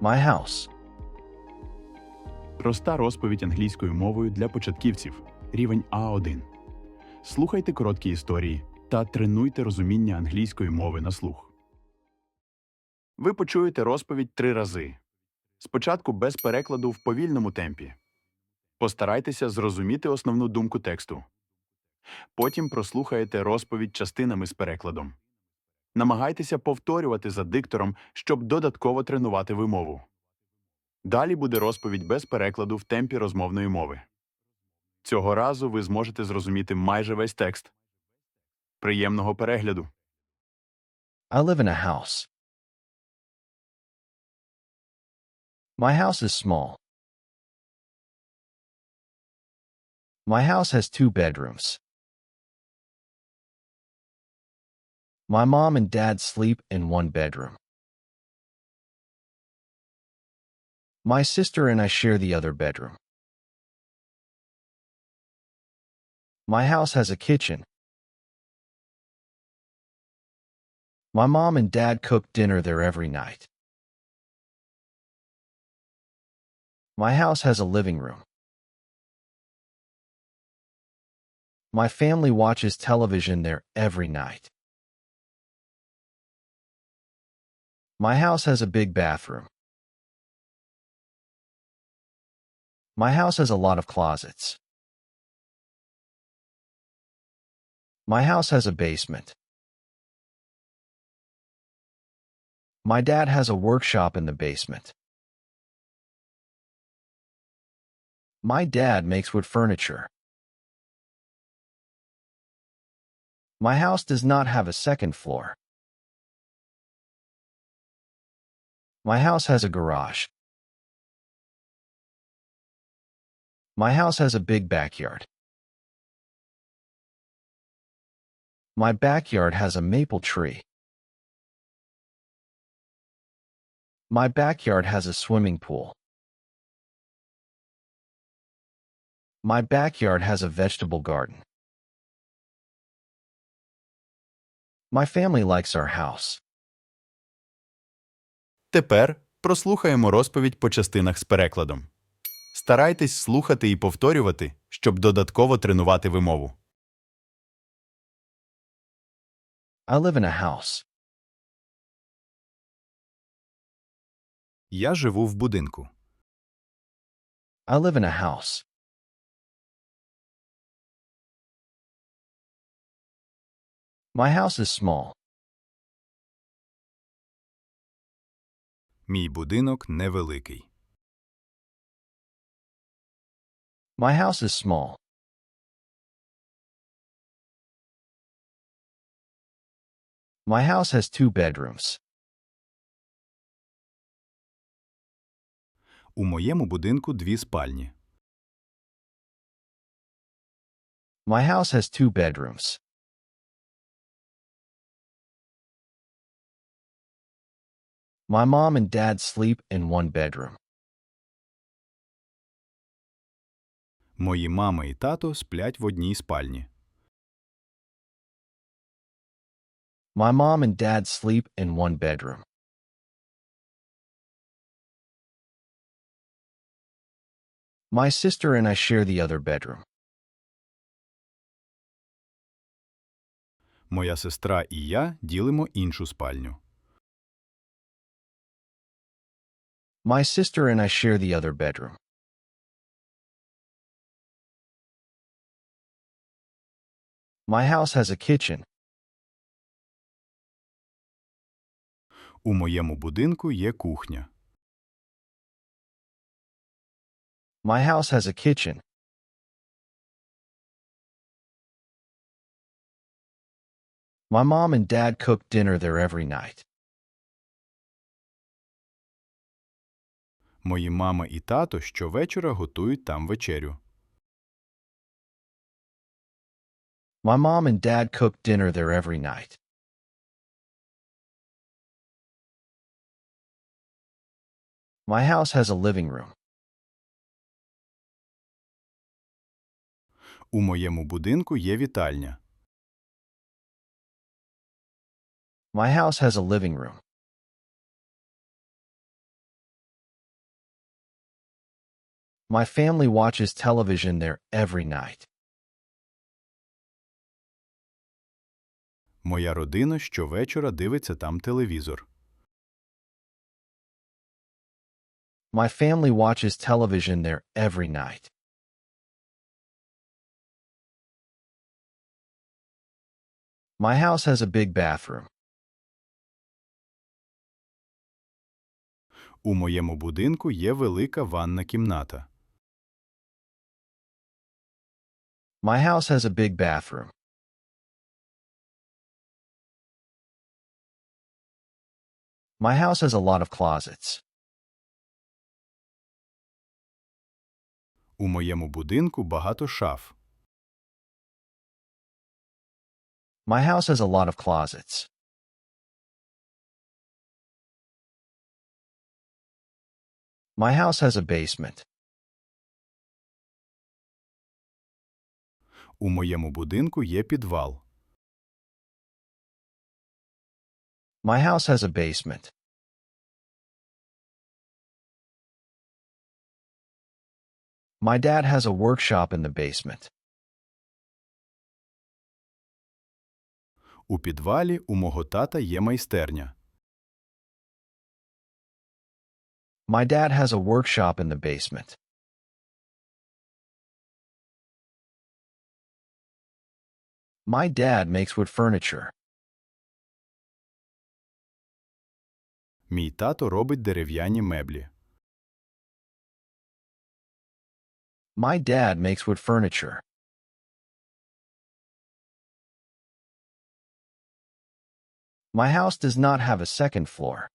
My house. Проста розповідь англійською мовою для початківців. Рівень А1. Слухайте короткі історії та тренуйте розуміння англійської мови на слух. Ви почуєте розповідь три рази. Спочатку без перекладу в повільному темпі. Постарайтеся зрозуміти основну думку тексту. Потім прослухаєте розповідь частинами з перекладом. Намагайтеся повторювати за диктором, щоб додатково тренувати вимову. Далі буде розповідь без перекладу в темпі розмовної мови. Цього разу ви зможете зрозуміти майже весь текст. Приємного перегляду! I live in a house. My house is small. My house has two bedrooms. My mom and dad sleep in one bedroom. My sister and I share the other bedroom. My house has a kitchen. My mom and dad cook dinner there every night. My house has a living room. My family watches television there every night. My house has a big bathroom. My house has a lot of closets. My house has a basement. My dad has a workshop in the basement. My dad makes wood furniture. My house does not have a second floor. My house has a garage. My house has a big backyard. My backyard has a maple tree. My backyard has a swimming pool. My backyard has a vegetable garden. My family likes our house. Тепер прослухаємо розповідь по частинах з перекладом. Старайтесь слухати і повторювати, щоб додатково тренувати вимову. I live in a house. Я живу в будинку. I live in a house. My house is small. Мій будинок невеликий. My house is small. My house has two bedrooms. У моєму будинку дві спальні. My house has two bedrooms. My mom and dad sleep in one bedroom. Мої мама і тато сплять в одній спальні. My mom and dad sleep in one bedroom. My sister and I share the other bedroom. Моя сестра і я ділимо іншу спальню. My sister and I share the other bedroom. My house has a kitchen. У моєму будинку є кухня. My house has a kitchen. My mom and dad cook dinner there every night. Мої мама і тато щовечора готують там вечерю. My mom and dad cook dinner there every night. My house has a living room. У моєму будинку є вітальня. My house has a living room. My family watches television there every night. Моя родина щовечора дивиться там телевізор. My family watches television there every night. My house has a big bathroom. У моєму будинку є велика ванна кімната. My house has a big bathroom. My house has a lot of closets. У моєму будинку багато шаф. My house has a lot of closets. My house has a basement. У моєму будинку є підвал. My house has a basement. My dad has a workshop in the basement. У підвалі у мого тата є майстерня. My dad has a workshop in the basement. My dad makes wood furniture. Мій тато робить дерев'яні меблі. My dad makes wood furniture. My house does not have a second floor.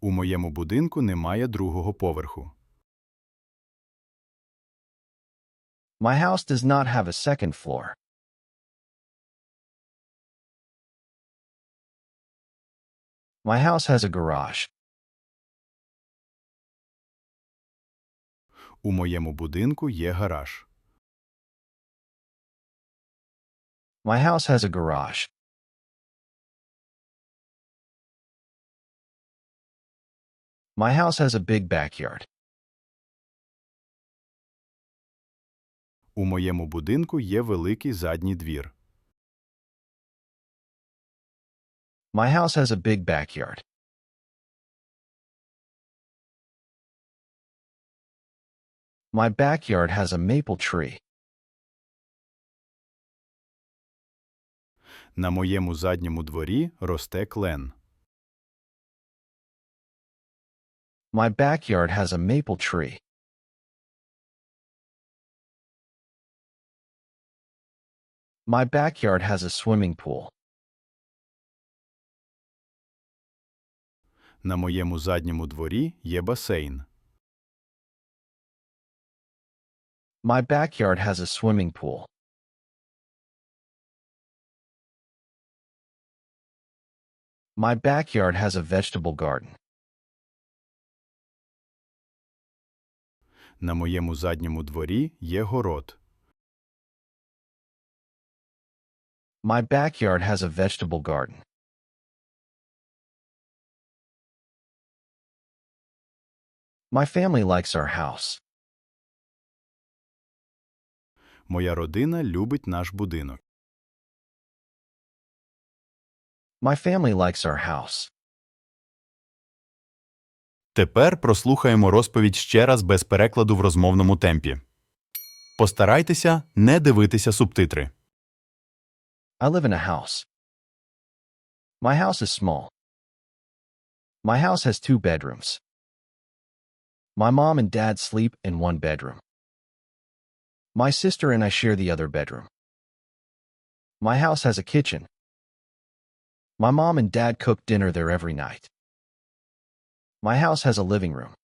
У моєму будинку немає другого поверху. My house does not have a second floor. My house has a garage. У моєму будинку є гараж. My house has a garage. My house has a big backyard. У моєму будинку є великий задній двір. My house has a big backyard. My backyard has a maple tree. На моєму задньому дворі росте клен. My backyard has a maple tree. My backyard has a swimming pool. На моєму задньому дворі є басейн. My backyard has a swimming pool. My backyard has a vegetable garden. На моєму задньому дворі є город. My backyard has a vegetable garden. My family likes our house. Моя родина любить наш будинок. My family likes our house. Тепер прослухаємо розповідь ще раз без перекладу в розмовному темпі. Постарайтеся не дивитися субтитри. I live in a house. My house is small. My house has two bedrooms. My mom and dad sleep in one bedroom. My sister and I share the other bedroom. My house has a kitchen. My mom and dad cook dinner there every night. My house has a living room.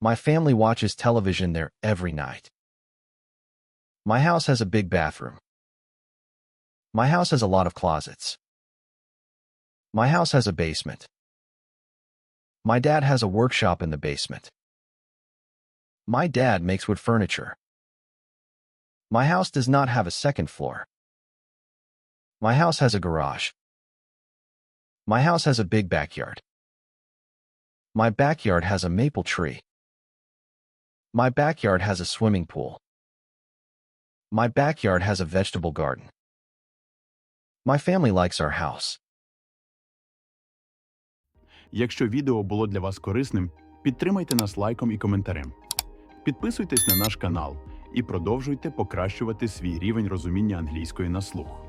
My family watches television there every night. My house has a big bathroom. My house has a lot of closets. My house has a basement. My dad has a workshop in the basement. My dad makes wood furniture. My house does not have a second floor. My house has a garage. My house has a big backyard. My backyard has a maple tree. My backyard has a swimming pool. My backyard has a vegetable garden. My family likes our house. Якщо відео було для вас корисним, підтримайте нас лайком і коментарем. Підписуйтесь на наш канал і продовжуйте покращувати свій рівень розуміння англійської на слух.